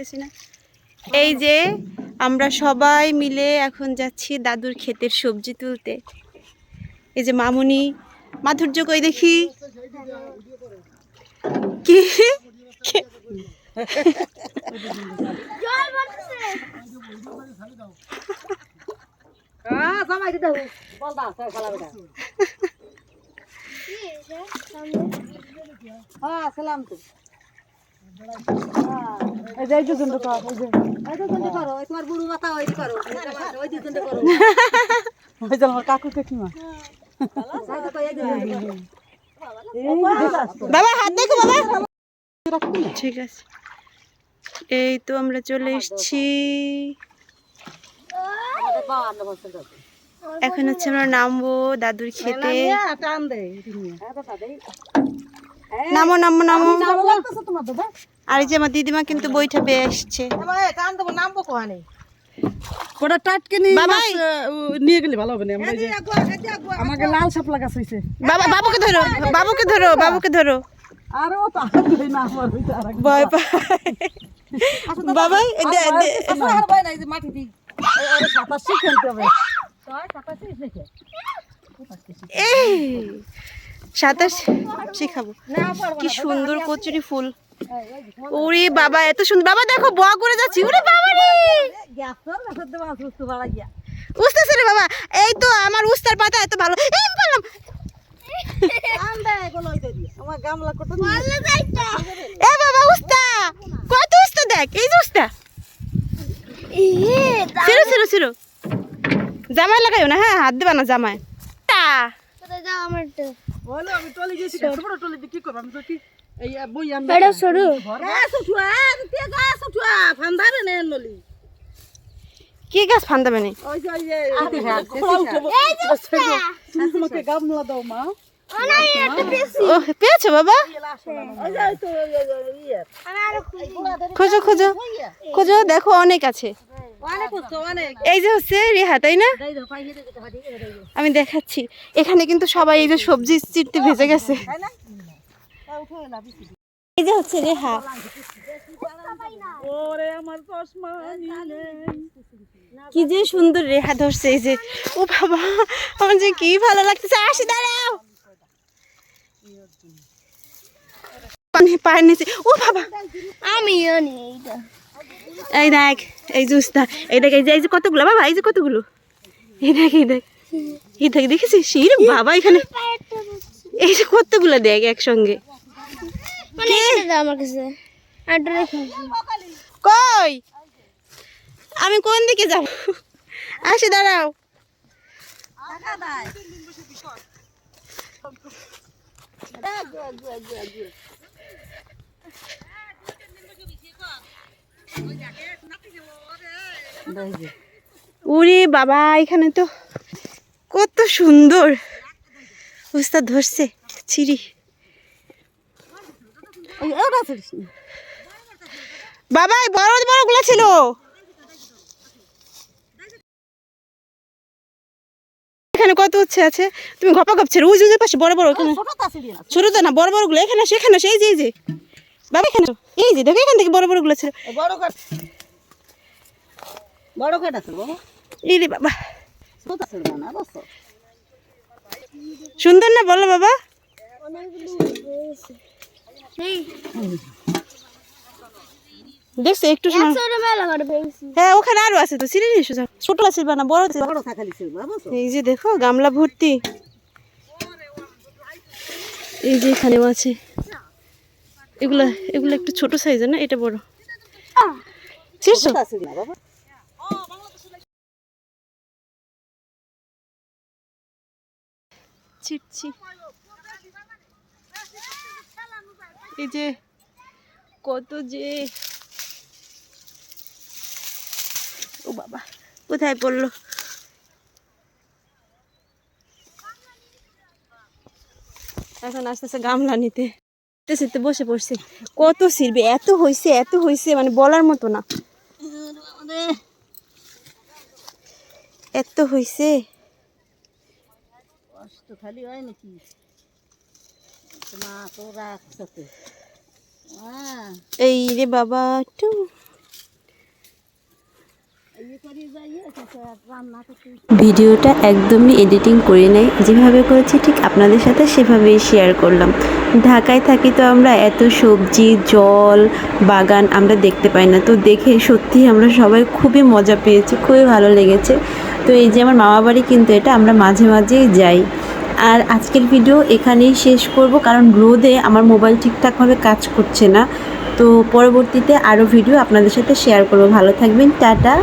পারতেছি না। এই যে আমরা সবাই মিলে এখন যাচ্ছি দাদুর ক্ষেতের সবজি তুলতে। এই যে মামুনি মাধুর্য কই দেখি? কি? কি- হ্যাঁ সালাম তো। ঠিক আছে। এই তো আমরা চলে এসেছি। এখন হচ্ছে আমরা নামবো দাদুর খেতে। নামো নামো নামো। আর এই যে আমার দিদিমা কিন্তু বইটা পেয়ে এসছে ওটা টাটকে নিয়ে বাবাই। নিয়ে গেলে ভালো হবে না আমরা এই যে আমাকে লাল শাপলা গাছ হইছে। বাবা বাবুকে ধরো বাবুকে ধরো বাবুকে ধরো। আরে তো না আমার বাবাই মাটি হবে। এই! সাঁতার শিখাবো কি সুন্দর কচুরি ফুল। ওরে বাবা এত সুন্দর। বাবা দেখো বয়া করে যাচ্ছি। ওরে বাবা রে! উস্তাছে রে বাবা এই তো আমার উস্তার পাতা এত ভালো। এই আমার এ বাবা উস্তা কত উস্তা দেখ। এই যে উস্তা সিরো সিরো জামাই লাগাইও না হ্যাঁ হাত দিবা না জামাই। তা? বলো আমি টলি গেছি ছোট টলি কি করব আমি তো কি এই বই আমি এটা সরু গাছ উঠুয়া তে গাছ উঠুয়া ফান্দারে নে নলি কি গাছ ফান্দাবে নি ওই যে ওই যে তোমাকে গামলা দাও মা ও পেয়েছ বাবা ইয়ে খোঁজো খোঁজো খোঁজো দেখো অনেক আছে এই যে হচ্ছে রেহা তাই না? আমি দেখাচ্ছি। এখানে কিন্তু সবাই এই যে সবজি চিরতে ভেজে গেছে। এই যে হচ্ছে রেহা। ওরে আমার চশমা কি যে সুন্দর রেহা ধরছে এই যে। ও বাবা আমার যে কি ভালো লাগতেছে। আসি দাঁড়াও। পানি পায়ের নিচে ও বাবা এইটা এই দেখ এই জুসটা এই দেখ এই যে এই যে কতগুলো বাবা এই যে কতগুলো? এই দেখ এই দেখ এই দেখ দেখেছিস? শির বাবা এখানে। এই যে কতগুলো দেখ একসঙ্গে। মানে কই? আমি কোন দিকে যাব? আসি দাঁড়াও। উরে বাবা এখানে তো কত সুন্দর উস্তাদ ধরছে চিড়ি বাবা বড় বড়গুলো ছিল। এখানে কত উচ্ছে আছে? তুমি গপা গপ ছিল ওই যে পাশে বড় বড় ছোট তো না বড় বড়গুলো এখানে সেখানে সেই যে। বাবা এখানে এই যে দেখো এখান থেকে বড় বড়গুলো ছিল বড় কাট বড় কাট আছে বাবা। এই রে বাবা। ছোট ছিল না বস সুন্দর না বলো বাবা। দেখছ একটু হ্যাঁ ওখানে আরও আছে তো সিঁড়ি এসো যাও। ছোট আছে না বড় আছে? বড় থাকালি এই যে দেখো গামলা ভর্তি। এই যে এখানেও আছে। এগুলা এগুলো একটু ছোট সাইজের না? এটা বড়। ছিটছি এই যে কত যে ও বাবা কোথায় পড়ল? এখন আস্তে আস্তে গামলা নিতে। শীতে শীতে বসে পড়ছে কত সিরবে এত হয়েছে এত হয়েছে মানে বলার মতো না। এত হয়েছে খালি হয় নাকি? তো হ্যাঁ এই রে বাবা একটু ভিডিওটা একদমই এডিটিং করি নাই, যেভাবে করেছি ঠিক আপনাদের সাথে সেভাবেই শেয়ার করলাম। ঢাকায় থাকি তো আমরা এত সবজি, জল, বাগান আমরা দেখতে পাই না। তো দেখে সত্যি আমরা সবাই খুবই মজা পেয়েছি, খুবই ভালো লেগেছে। তো এই যে আমার মামা বাড়ি কিন্তু এটা, আমরা মাঝে মাঝেই যাই। আর আজকের ভিডিও এখানেই শেষ করব, কারণ রোদে আমার মোবাইল ঠিকঠাকভাবে কাজ করছে না। তো পরবর্তীতে আরও ভিডিও আপনাদের সাথে শেয়ার করব। ভালো থাকবেন, টাটা।